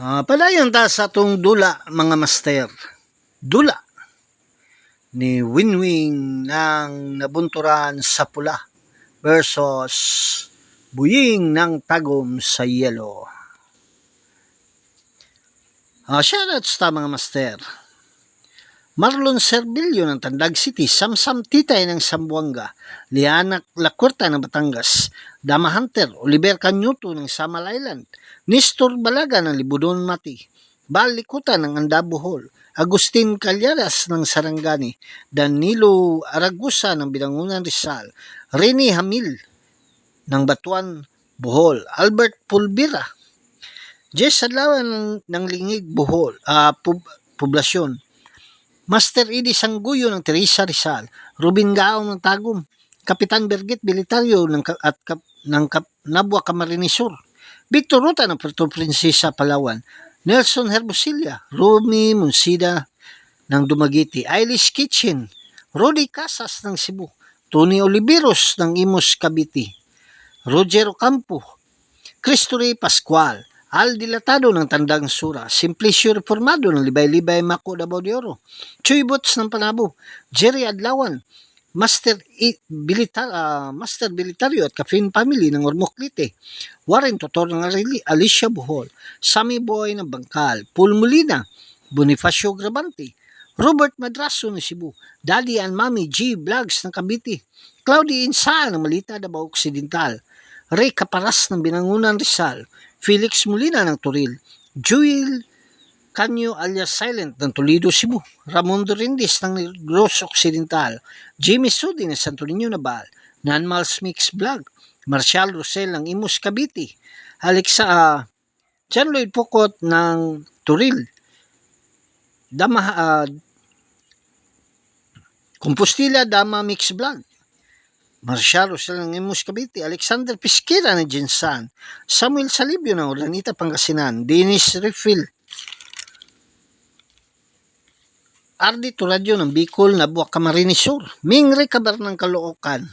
Ah, padayon ta sa atong dula mga master. Dula ni Winwing ng nabunturan sa pula versus buying ng tagom sa yelo. Ah, shoutouts ta mga master. Marlon Servillo ng Tandag City, Samsam Titay ng Sambuanga, Lianak Lakurta ng Batangas, Dama Hunter, Oliver Canyuto ng Samal Island, Nestor Balaga ng Libudon Mati, Balikuta ng Andabuhol, Agustin Calyaras ng Sarangani, Danilo Aragusa ng Binangunan Rizal, Rene Hamil ng Batuan, Bohol, Albert Pulbira, Jess Adlawan ng, ng Lingig, Bohol, ah, pub, Poblasyon, Master Edi Sangguyo ng Teresa Rizal, Ruben Gaong ng Tagum, Kapitan Bergit Bilitario ng, at kap, ng kap, Nabua Camarinesur, Victor Ruta ng Puerto Princesa, Palawan, Nelson Herbosilla, Rumi Munsida ng Dumagiti, Eilish Kitchen, Rodi Casas ng Cebu, Tony Oliveros ng Imus Cavite, Roger Ocampo, Cristo Rey Pascual, Al Dilatado ng Tandang Sura, Simplicio Reformado ng Libay-Libay Mako Davao de Chuy Boots ng Panabo, Jerry Adlawan, Master I, Bilita, ah, Master Bilitario at Kafin Family ng Ormoc-Lite, Warren Totor ng Arili, Alicia Bohol, Sammy Boy ng Bangkal, Paul Molina, Bonifacio Grabante, Robert Madraso ng Cebu, Daddy and Mommy G Vlogs ng Cavite, Claudia Insa ng Malita Davao Occidental, Ray Caparas ng Binangunan Rizal, Felix Molina ng Turil, Jewel Canyo alias Silent ng Toledo, Cebu, Ramon Dorindis ng Negros Occidental, Jimmy Sudi ng Santo Niño Nabal, Nanmals Mix Vlog, Marcial Rosel ng Imus Cavite, Alexa uh, John Lloyd Pocot ng Turil, Dama ah, Compostela Dama Mix Vlog, Marcial Rosel ng Imus Cavite, Alexander Pisquera ng Jinsan, Samuel Salibio ng Urdanita Pangasinan, Dennis Refill, Ardi Turadyo ng Bicol na Buwak Camarines Sur, Ming Recabar ng Caloocan,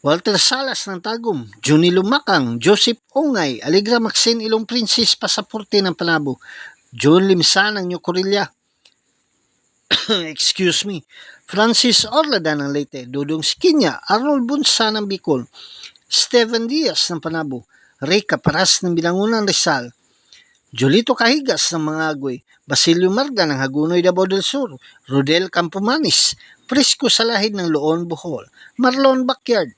Walter Salas ng Tagum, Juni Lumakang, Joseph Ongay, Aligra Maxine Ilong Princess Pasaporte ng Panabo, John Limsa ng Yokorilla, excuse me, Francis Orlada ng Leyte, Dudong Skinya, Arnold Bunsa ng Bicol, Stephen Diaz ng Panabo, Ray Caparas ng Binangunan Rizal, Jolito Kahigas ng mga Agoy, Basilio Marga ng Hagunoy Davao del Sur, Rodel Campomanis, Prisco Salahid ng Loon Bohol, Marlon Backyard,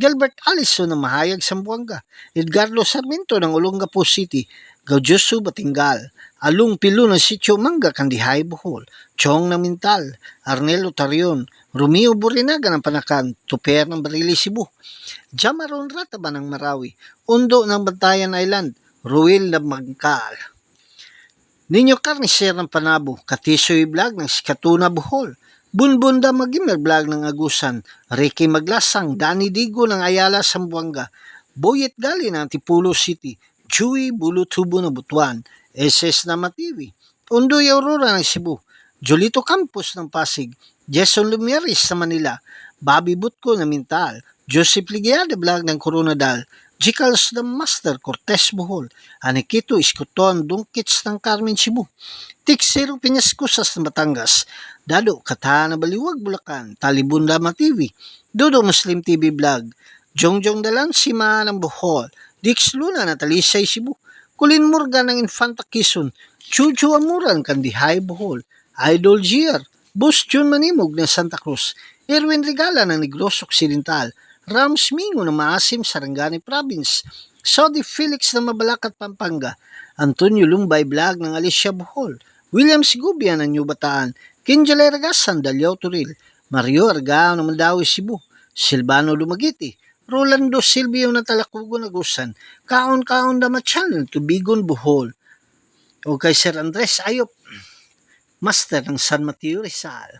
Gilbert Allison ng Mahayag Sambuanga, Edgardo Sarmiento ng Olongapo City, Gaudioso Batingal, Alung Pilo ng Sitio Manga, Kandihay Bohol, Chong ng Mintal, Arnel Otarion, Romeo Burinaga ng Panakan, Tuper ng Barili Cebu, Jamaron Rataba ng Marawi, Undo ng Bantayan Island, Ruel ng Magkal. Ninyo Carnicer ng Panabo, Katisoy Vlog ng Sikatuna Bohol, Bunbunda Magimer Vlog ng Agusan, Ricky Maglasang, Danny Digo ng Ayala Sambuanga, Boyet Gali ng Tipulo City, Chewy Bulutubo ng Butuan, SS Nama TV, Undoy Aurora ng Cebu, Jolito Campos ng Pasig, Jason Lumiaris sa Manila, Bobby Butko ng Mintal, Joseph Ligiada Vlog ng Coronadal, Jicals the Master Cortez Bohol, Anikito Iskuton Dungkits ng Carmen Cebu, Tiksero Piñascusas ng Batangas, Dado Kata na Baliwag Bulacan, Talibun Lama TV, Dodo Muslim TV Vlog, Jongjong Dalang Sima ng Bohol, Dix Luna na Talisay Cebu, Kulin Morgan ng Infanta Quezon, Chuchu Amuran Kandihay Bohol, Idol Gier, Bus Jun Manimog ng Santa Cruz, Erwin Regala ng Negros Occidental, Rams Mingo ng Maasim, Sarangani Province, Saudi Felix ng Mabalacat, Pampanga, Antonio Lumbay Vlog ng Alicia Bohol, William Sigubia ng New Bataan, Kinjal Ergasan, Dalyaw Turil, Mario Argao ng Mandawi, Cebu, Silvano Lumagiti, Rolando Silvio ng Talakugo Nagusan, Kaon-Kaon Damatsyal ng Tubigon, Bohol, o kay Sir Andres Ayop, Master ng San Mateo Rizal.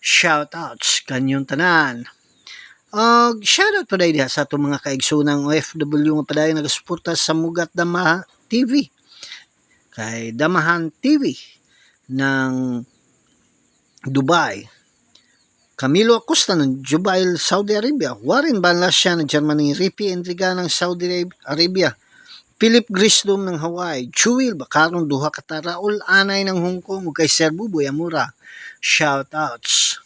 Shoutouts kanyong tanan. Og shoutout pa dahil sa itong mga kaigsunang OFW nga pa dahil nagasuporta sa Mugat Dama TV. Kay Damahan TV ng Dubai. Camilo Acosta ng Jubail, Saudi Arabia. Warren Banlasya ng Germany. Rippy Endriga ng Saudi Arabia. Philip Grisdom ng Hawaii, Jewel Bacarong duha ka ta Raul Anay ng Hong Kong kay Sir Buboy Amura. Shoutouts.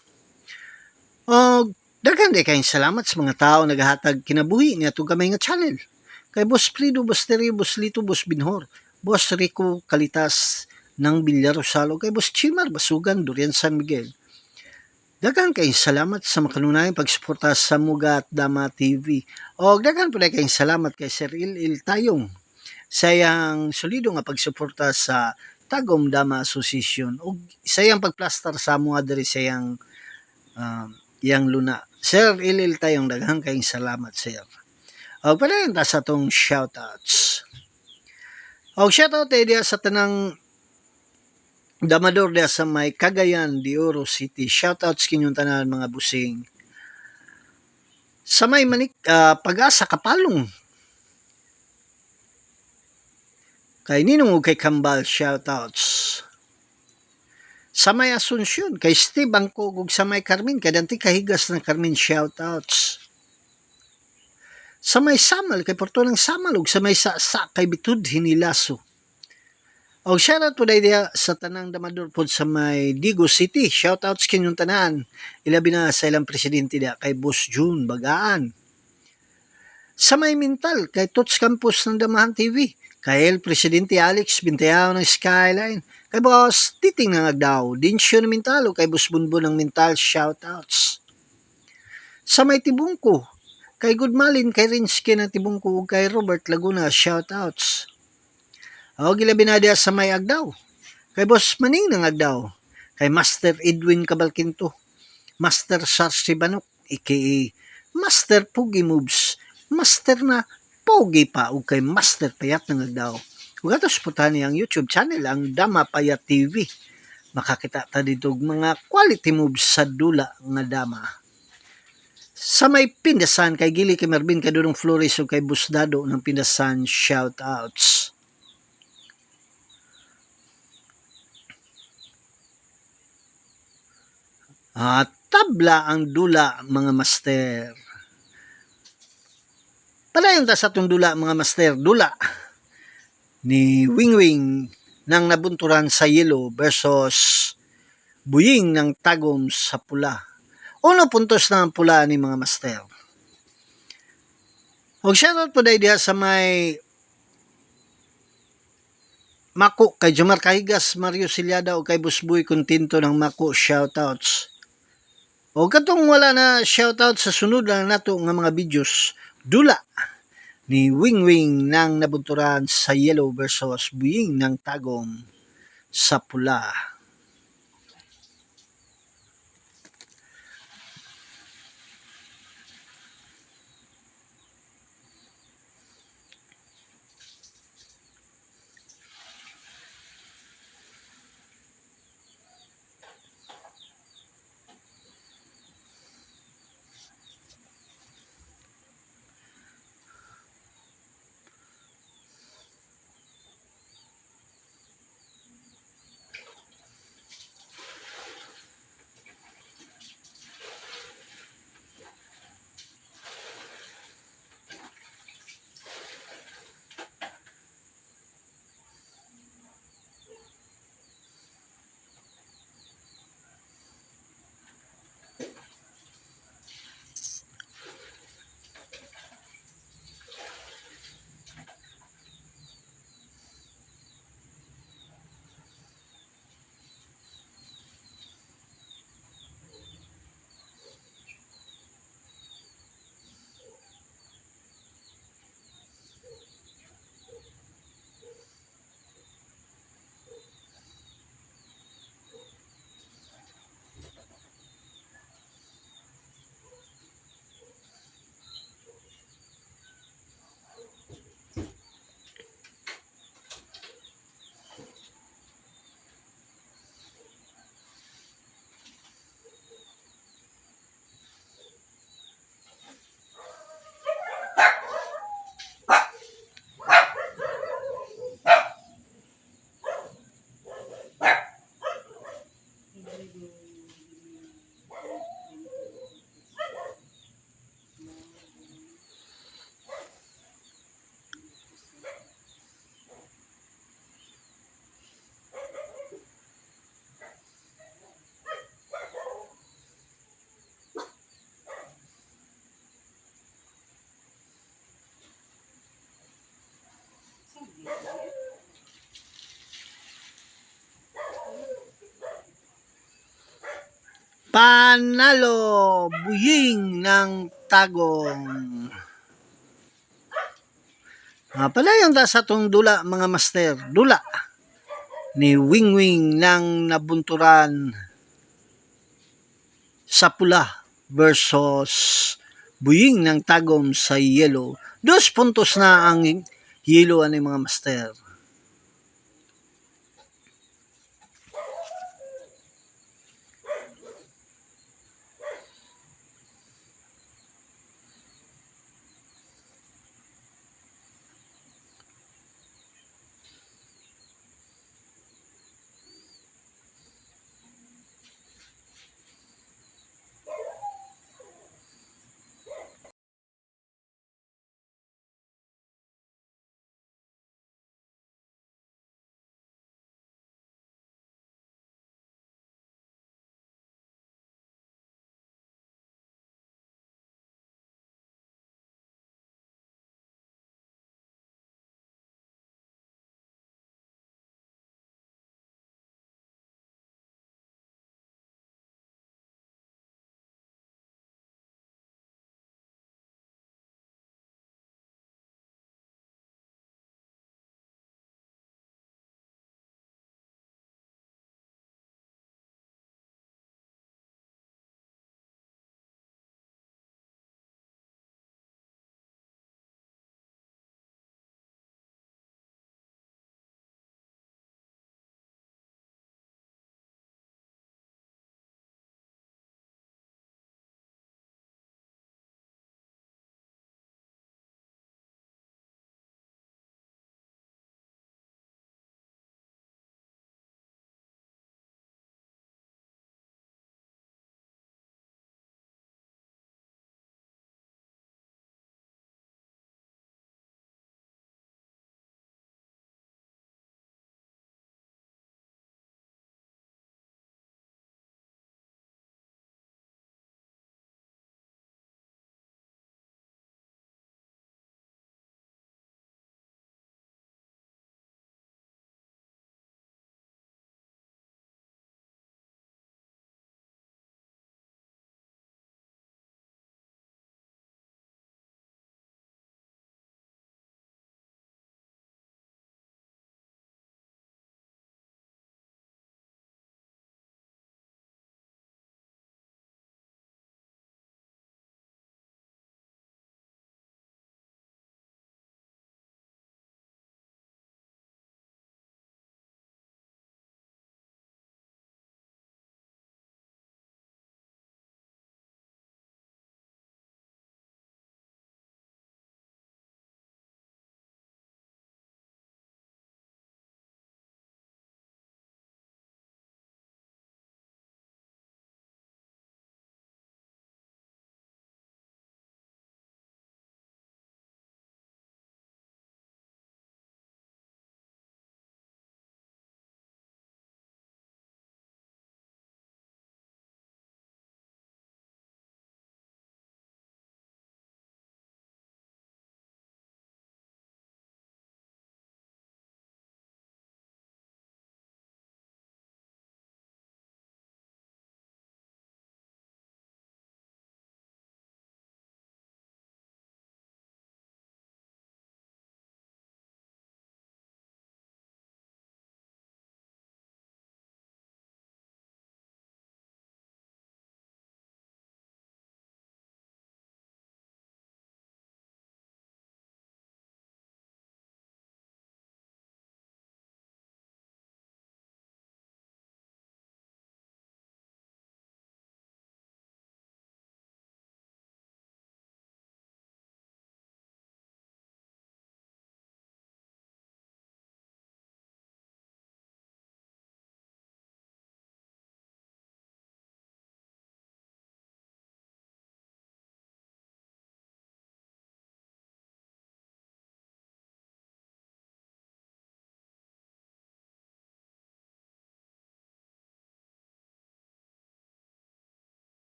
Og daghan di kayong salamat sa mga tao nagahatag kinabuhi ni atong gamay nga channel. Kay Boss Frido, Boss Terry, Boss Lito, Boss Binhor, Boss Rico Kalitas ng Villar Rosalo, kay Boss Chimar Basugan, Durian San Miguel. Dagan kayong salamat sa makanunayang pagsuporta sa Muga at Dama TV. O dagan po kayong salamat kay Sir Il Tayong sa iyang solido nga pagsuporta sa Tagom Dama Association o sa iyang pagplastar sa mga diri sa iyang um, iyang luna. Sir Il Tayong daghang kayong salamat sir. O pala ta sa tong shoutouts. O shoutout diya sa tanang Damador dia sa may Cagayan de Oro City. Shoutouts kinyong tanan mga busing. Sa may manik, ah, pag-asa kapalong. Kay Ninong kay Kambal, shoutouts. Sa may Asunsyon, kay Steve Angkog ug sa may Carmen, kay Dante Kahigas ng Carmen, shoutouts. Sa may Samal, kay Porto ng Samal, ug sa may Sasa, kay Bitud Hinilaso. Og shoutout po dia sa tanang damador po sa may Digo City. Shoutouts kinyong tanan. Ilabi na sa ilang presidente dia kay Boss June Bagaan. Sa may Mintal kay Tots Campus ng Damahan TV. Kay El Presidente Alex Bintayao ng Skyline. Kay Boss Titing ng Agdao. Dinsyo ng Mintal o kay Boss Bunbun ng Mintal. Shoutouts. Sa may Tibungko. Kay Goodmalin, kay Rinsky ng Tibungko ug kay Robert Laguna. Shoutouts. O gilabi na sa may Agdaw. Kay Boss Maning ng Agdaw. Kay Master Edwin Cabalquinto. Master Sarsi Banok. aka Master Pugi Moves. Master na Pogi pa o kay Master Payat ng Agdaw. Ug atos putahan ang YouTube channel ang Dama Payat TV. Makakita ta dito mga quality moves sa dula nga dama. Sa may Pindasan kay Gili kay Marvin kay Dudong Flores ug kay Busdado ng Pindasan shoutouts. Ah, tabla ang dula mga master. Padayon ta sa atong dula mga master, dula ni Wingwing ng nabunturan sa yellow versus buying ng tagom sa pula. Uno puntos na ang pula ni mga master. Og shoutout po dahil diha sa may Mako kay Jomar Kahigas, Mario Silyada o kay Busboy Contento ng Mako shoutouts. O katong wala na shoutout sa sunod na nato nga mga videos, dula ni Wingwing ng nabunturan sa yellow versus buying ng tagom sa pula. Panalo buying ng tagong. Ah, pala yung sa tong dula mga master, dula ni Wingwing ng nabunturan sa pula versus buying ng tagom sa yellow. Dos puntos na ang yellow ani mga master.